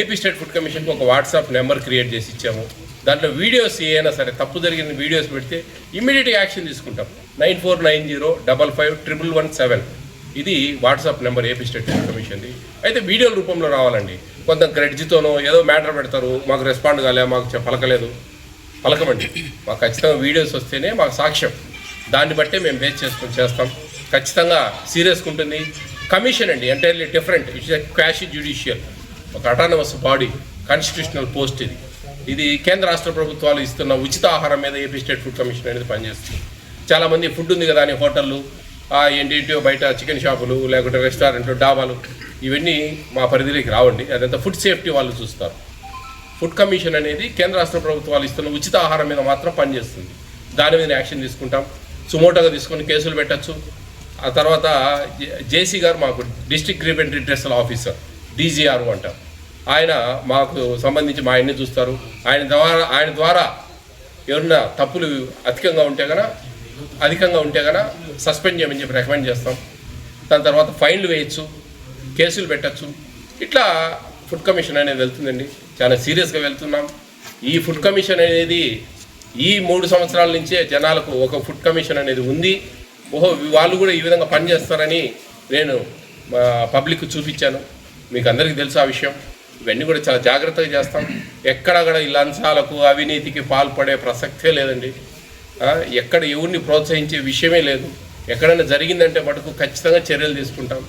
AP state food కమిషన్కి ఒక WhatsApp number create చేసి ఇచ్చాము. దాంట్లో వీడియోస్ ఏమైనా సరే తప్పు జరిగిన వీడియోస్ పెడితే ఇమ్మీడియట్గా యాక్షన్ తీసుకుంటాం. Nine four nine zero double five triple one seven. ఇది WhatsApp number AP state food కమిషన్ది. అయితే వీడియోల రూపంలో రావాలండి. కొంత గ్రెడ్జితోనో ఏదో మ్యాటర్ పెడతారు. మాకు రెస్పాండ్ కాలే మాకు పలకలేదు. పలకమండి. మాకు ఖచ్చితంగా వీడియోస్ వస్తేనే మాకు సాక్ష్యం. దాన్ని బట్టే మేము బేస్ చేసుకొని చేస్తాం. ఖచ్చితంగా సీరియస్గా ఉంటుంది. కమిషన్ అండి entirely different it's quasi judicial ఒక అటానమస్ బాడీ కాన్స్టిట్యూషనల్ పోస్ట్ ఇది. ఇది కేంద్ర రాష్ట్ర ప్రభుత్వాలు ఇస్తున్న ఉచిత ఆహారం మీద ఏపీ స్టేట్ ఫుడ్ కమిషన్ అనేది పనిచేస్తుంది. చాలామంది ఫుడ్ ఉంది కదా అని హోటళ్ళు ఏంటి బయట చికెన్ షాపులు లేకుంటే రెస్టారెంట్లు డాబాలు ఇవన్నీ మా పరిధిలోకి రావండి. అదంతా ఫుడ్ సేఫ్టీ వాళ్ళు చూస్తారు. ఫుడ్ కమిషన్ అనేది కేంద్ర రాష్ట్ర ప్రభుత్వాలు ఇస్తున్న ఉచిత ఆహారం మీద మాత్రం పనిచేస్తుంది. దాని మీద యాక్షన్ తీసుకుంటాం. సుమోటోగా తీసుకొని కేసులు పెట్టచ్చు. ఆ తర్వాత జేసీ గారు మాకు district grievance redressal officer. DGR అంటారు ఆయన మాకు సంబంధించి మా ఆయన్ని చూస్తారు. ఆయన ద్వారా ఆయన ద్వారా ఏమన్నా తప్పులు అధికంగా ఉంటే కనుక అధికంగా ఉంటే కనుక సస్పెండ్ చేయమని చెప్పి రికమెండ్ చేస్తాం. దాని తర్వాత ఫైన్లు వేయచ్చు కేసులు పెట్టచ్చు. ఇట్లా ఫుడ్ కమిషన్ అనేది వెళ్తుందండి. చాలా సీరియస్గా వెళ్తున్నాం. ఈ ఫుడ్ కమిషన్ అనేది ఈ మూడు సంవత్సరాల నుంచే జనాలకు ఒక ఫుడ్ కమిషన్ అనేది ఉంది. ఓహో వాళ్ళు కూడా ఈ విధంగా పనిచేస్తారని నేను పబ్లిక్ చూపించాను. మీకు అందరికీ తెలుసు ఆ విషయం. ఇవన్నీ కూడా చాలా జాగ్రత్తగా చేస్తాం. ఎక్కడ కూడా ఈ లంచాలకు అవినీతికి పాల్పడే ప్రసక్తే లేదండి. ఎక్కడ ఎవరిని ప్రోత్సహించే విషయమే లేదు. ఎక్కడైనా జరిగిందంటే మటుకు ఖచ్చితంగా చర్యలు తీసుకుంటాం.